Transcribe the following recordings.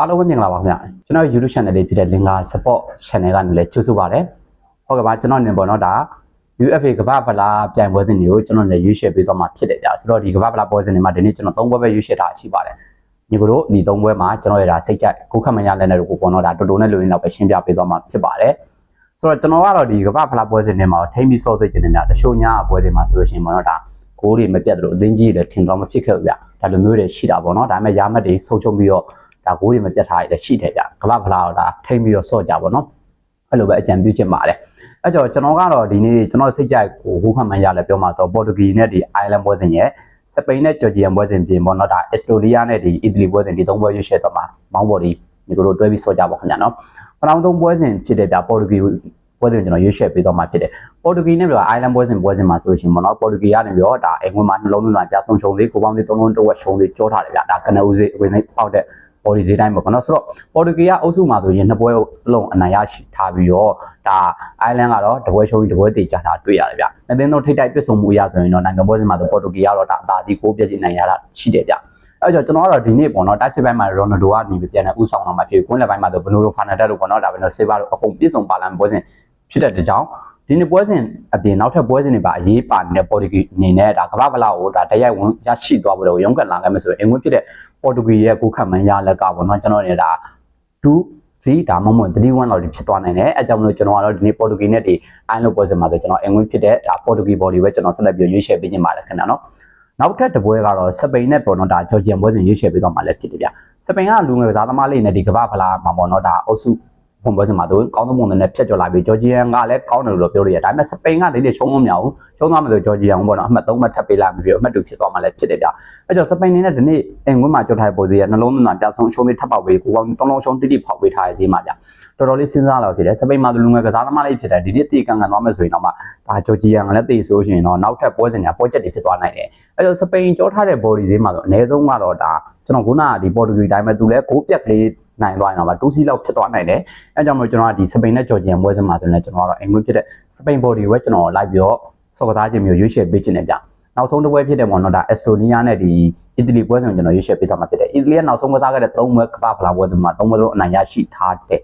အားလုံးပဲမင်္ဂလာပါခင်ဗျကျွန်တော် YouTube channel လေးဖြစ်တဲ့ Linga Support Channel ကနေလည်းကြိုဆိုပါရစေဟုတ်ကဲ့ပါကျွန်တော်နေပေါ့နော်ဒါ UFA ကမ္ဘာဗလာပြိုင်ပွဲစဉ်တွေကိုကျွန်တော်လည်းရွေးချယ်ပေးသွားမှာဖြစ်တယ်ဗျာဆိုတော့ဒီကမ္ဘာဗလာပွဲစဉ်တွေမှာဒီနေ့ကျွန်တော်၃ပွဲပဲရွေးချယ်ထားရှိပါတယ်ညီကတို့ဒီ၃ပွဲမှာကျွန်တော်ရတာစိတ်ကြိုက်ကိုခတ်မရလက်နဲ့ကိုပေါ့နော်ဒါတော်တော်နဲ့လူရင်းတော့ပဲရှင်းပြပေးသွားမှာဖြစ်ပါတယ်ဆိုတော့ကျွန်တော်ကတော့ဒီကမ္ဘာဗလာပွဲစဉ်တွေမှာထိမ့်ပြီးစောသိကျင်နေများတချို့ညာပွဲတွေမှာဆိုလို့ရှိရင်ပေါ့နော်ဒါကိုးတွေမပြတ်တယ်လို့အသင်းကြီးတွေထင်တော့မဖြစ်ခဲ့ဘူးဗျဒါလိုမျိုးတွေရှိတာပေါ့နော်ဒါပေမဲ့ရာမတ်တွေဆုံးချုံပြီးတော့ ဒါကိုးတွေမပြတ်ထားရတဲ့ရှိတယ်ဗျကမ္ဘာဗလာတော့ဒါထိမ့်ပြီးတော့စော့ကြပါတော့အဲ့လိုပဲအကြံပြုချင်ပါတယ်အဲ့ကြောင့်ကျွန်တော်ကတော့ဒီနေ့ကျွန်တော်စိတ်ကြိုက်ကိုဟိုခမှန်ရလဲပြောမှာတော့ပေါ်တူဂီနဲ့ဒီအိုင်လန်ပွဲစဉ်ရဲ့စပိန်နဲ့ဂျော်ဂျီယန်ပွဲစဉ်ပြင်ပေါ့နော်ဒါအက်စတိုလီယာနဲ့ဒီအီတလီပွဲစဉ်ဒီသုံးပွဲရွေးချယ်တော့မှာမောင်းဘော်ဒီဒီကိုတို့တွဲပြီးစော့ကြပါခင်ဗျာနော်ပထမဆုံးပွဲစဉ်ဖြစ်တဲ့ဗျပေါ်တူဂီပွဲစဉ်ကျွန်တော်ရွေးချယ်ပေးတော့မှာဖြစ်တယ်ပေါ်တူဂီနဲ့ပြီးတော့အိုင်လန်ပွဲစဉ်ပွဲစဉ်မှာဆိုလို့ရှိရင်ပေါ့နော်ပေါ်တူဂီကနေပြီးတော့ဒါအိမ်ဝင်မှာနှလုံးသွင်းတာပြဆုံးရှုံးသေးကိုပေါင်းသေးသုံးလုံးတစ်ဝက်ရှုံးသေးကြောထားတယ်ဗျဒါကနဦးစေးဝင်နေပေါက်တဲ့ body ဈေးတိုင်းပေါ့နော်ဆိုတော့ပေါ်တူဂီကအုပ်စုမှာဆိုရင်နှစ်ပွဲလုံးအနိုင်ရရှိထားပြီးတော့ဒါအိုင်လန်ကတော့တပွဲရှုံးပြီးတပွဲတည်ကြတာတွေ့ရတယ်ဗျ။အသင်းတို့ထိတ်တိုက်ပြစ်ဆုံမှုအရဆိုရင်တော့နိုင်ငံပွဲစဉ်မှာဆိုပေါ်တူဂီကတော့ဒါအသာဒီကိုပြည့်စုံနိုင်ရတာရှိတယ်ဗျ။အဲကြောင့်ကျွန်တော်ကတော့ဒီနေ့ပေါ့နော်တိုက်စစ်ပိုင်းမှာရိုနယ်ဒိုကနေပြန်တဲ့ဥဆောင်တော်မှာဖြစ်ကွင်းလက်ပိုင်းမှာဆိုဘနိုရိုဖာနာတက်တို့ပေါ့နော်ဒါပဲနော်ဆေးဘာတို့အကုန်ပြည့်စုံပါလာပွဲစဉ်ဖြစ်တဲ့တကြောင် ဒီနေ့ပွဲစဉ်အပြင်နောက်ထပ်ပွဲစဉ်တွေပါအရေးပါနေတဲ့ပေါ်တူဂီအနေနဲ့ဒါကမ္ဘာဗလာကိုဒါတရိုက်ဝင်ရရှိသွားဖို့တော့ရုံးကန်လာခဲ့မယ်ဆိုရင်အင်ဝင်ဖြစ်တဲ့ပေါ်တူဂီရဲ့ကိုခတ်မှန်ရလက်ကပေါ့နော်ကျွန်တော်နေတာ2စီဒါမှမဟုတ်31လောက်ဖြစ်သွားနိုင်တယ်အဲကြောင့်မလို့ကျွန်တော်ကတော့ဒီနေ့ပေါ်တူဂီနဲ့ဒီအိုင်းလိုပွဲစဉ်မှာဆိုကျွန်တော်အင်ဝင်ဖြစ်တဲ့ဒါပေါ်တူဂီဘော်ဒီပဲကျွန်တော်ဆက်လက်ပြီးရွေးချယ်ပေးခြင်းပါတယ်ခင်ဗျာနော်နောက်ထပ်တစ်ပွဲကတော့စပိန်နဲ့ပေါ့နော်ဒါဂျော်ဂျီယန်ပွဲစဉ်ရွေးချယ်ပေးသွားမှာလည်းဖြစ်တယ်ဗျစပိန်ကလူငယ်ကစားသမားလေးနဲ့ဒီကမ္ဘာဖလားမှာပေါ့နော်ဒါအုပ်စု ပုံပွဲစဉ်မှာသူကောင်းသောပုံနဲ့ဖြတ်ကျော်လာပြီးဂျော်ဂျီယန်ကလည်းကောင်းတယ်လို့ပြောလို့ရတယ်ဒါပေမဲ့စပိန်ကလေးလေးရှုံးမမြောက်ဘူးရှုံးသွားမယ်ဆိုဂျော်ဂျီယန်ပေါ့နော်အမှတ်3မှတ်ထပ်ပေးလိုက်ပြီးအမှတ်2ဖြစ်သွားမှလည်းဖြစ်တယ်ဗျအဲကြောင့်စပိန်နေနဲ့ဒီနေ့အင်ကွင်းမှာကြောက်ထားတဲ့ပုံစံကနှလုံးသွင်းတာပြဆုံးရှုံးလေးထပ်ပေါက်ပေးကိုကောင်သုံးလုံးရှုံးတိတိဖောက်ပေးထားရသေးမှာဗျတော်တော်လေးစဉ်းစားလာဖြစ်တယ်စပိန်မှာလူငယ်ကစားသမားလေးဖြစ်တယ်ဒီနေ့တေကန်ကန်သွားမယ်ဆိုရင်တော့မှဒါဂျော်ဂျီယန်ကလည်းတေဆိုရှင်တော့နောက်ထပ်ပွဲစဉ်ညာပွဲချက်တွေဖြစ်သွားနိုင်တယ်အဲကြောင့်စပိန်ကြောထားတဲ့ body ဈေးမှာဆိုအနည်းဆုံးကတော့ဒါကျွန်တော်ခုနကဒီပေါ်တူဂီတိုင်းမှာသူလည်းကိုးပြက်ကလေး နိုင်သွားရင်တော့2စီးလောက်ဖြစ်သွားနိုင်တယ်အဲကြောင့်မို့ကျွန်တော်ကဒီစပိန်နဲ့ဂျော်ဂျီယန်ပွဲစဉ်မှာဆိုရင်ကျွန်တော်ကတော့အင်္ဂလိပ်ဖြစ်တဲ့စပိန် body ကိုပဲကျွန်တော်လိုက်ပြီးတော့စော်ကစားခြင်းမျိုးရွေးချယ်ပေးခြင်းနဲ့ဗျနောက်ဆုံးတစ်ပွဲဖြစ်တဲ့ပေါ့နော်ဒါအက်စတိုနီးယားနဲ့ဒီအီတလီပွဲစဉ်ကိုကျွန်တော်ရွေးချယ်ပေးသွားမှာဖြစ်တယ်အီတလီကနောက်ဆုံးကစားခဲ့တဲ့၃ပွဲကပ္ပဖလာပွဲစဉ်မှာ၃ပွဲလုံးအနိုင်ရရှိထားတယ်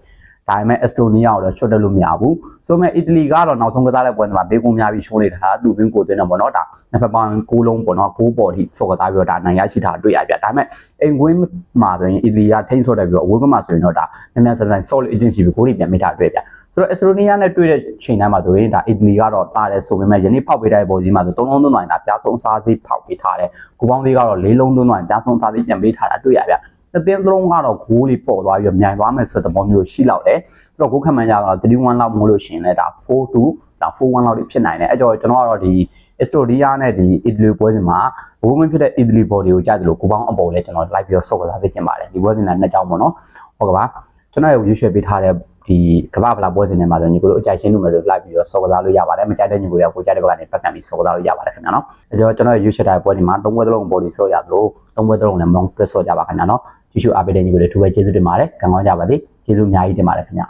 ဒါပေမဲ့အက်စတိုနီးယားကိုတော့ချွတ်တက်လို့မရဘူးဆိုမဲ့အီတလီကတော့နောက်ဆုံးကစားတဲ့ပွဲစဉ်မှာဘေးကုန်းများပြီးရှုံးနေတာသူဘင်းကိုသွင်းတယ်ပေါ့နော်ဒါနှစ်ဖက်ပေါင်း၉လုံးပေါ့နော်၉ပေါ်ထိစော်ကစားပြီးတော့ဒါနိုင်ရရှိတာတွေ့ရပြဒါပေမဲ့အိမ်ကွင်းမှာဆိုရင်အီတလီကထိန်းဆော့တယ်ပြီးတော့အဝေးကမှာဆိုရင်တော့ဒါနည်းနည်းဆန်ဆန် solid agency ပြီးကိုယ်တွေပြန်မိတာတွေ့ပြဆိုတော့အက်စတိုနီးယားနဲ့တွေ့တဲ့ချိန်တိုင်းမှာဆိုရင်ဒါအီတလီကတော့တာတယ်ဆိုပေမဲ့ယနေ့ဖောက်ပေးတဲ့ပေါ်ကြီးမှာဆို၃လုံးသွင်းသွားရင်ဒါပြားဆုံးစားစေးဖောက်ပေးထားတယ်ကိုပေါင်းသေးကတော့၄လုံးသွင်းသွားရင်ပြားဆုံးစားစေးပြန်ပေးထားတာတွေ့ရပြ အသင်းသလုံးကတော့ဂိုးလေးပေါ်သွားပြီးမြိုင်သွားမယ်ဆိုတဲ့သဘောမျိုးရှိလောက်တယ်ဆိုတော့ဂိုးခမှန်ကြတော့31လောက်မို့လို့ရှိရင်လည်းဒါ4-2ဒါ4-1လောက်ဖြစ်နိုင်တယ်အဲကြောင့်ကျွန်တော်ကတော့ဒီအက်စတိုဒီယာနဲ့ဒီအီတလီပွဲစဉ်မှာဘိုးမင်းဖြစ်တဲ့အီတလီဘော်ဒီကိုကြားတယ်လို့ကိုပေါင်းအပေါ်လဲကျွန်တော်လိုက်ပြီးတော့ဆော့ကစားသိချင်ပါတယ်ဒီပွဲစဉ်ကနှစ်ကြောင်းပေါ့နော်ဟုတ်ကဲ့ပါကျွန်တော်ရဲ့ရွေးချယ်ပေးထားတဲ့ဒီကမ္ဘာဗလာပွဲစဉ်တွေမှာဆိုညီကိုတို့အကြိုက်ရှင်းလို့မယ်ဆိုလိုက်ပြီးတော့စော်ကစားလို့ရပါတယ်မကြိုက်တဲ့ညီကိုတွေကကိုကြိုက်တဲ့ဘက်ကနေပတ်ကန်ပြီးစော်ကစားလို့ရပါတယ်ခင်ဗျာနော်အဲတော့ကျွန်တော်ရဲ့ရွေးချယ်ထားတဲ့ပွဲတွေမှာသုံးပွဲသလုံးဘော်ဒီဆော့ရသလိုသုံးပွဲသလုံးလည်းမောင်းတွဲဆော့ကြပါခင်ဗျာနော် ကြည့်ရှုအားပေးတဲ့ညီကိုတွေထူပဲကျေးဇူးတင်ပါတယ်ကံကောင်းကြပါစေကျေးဇူးအများကြီးတင်ပါတယ်ခင်ဗျာ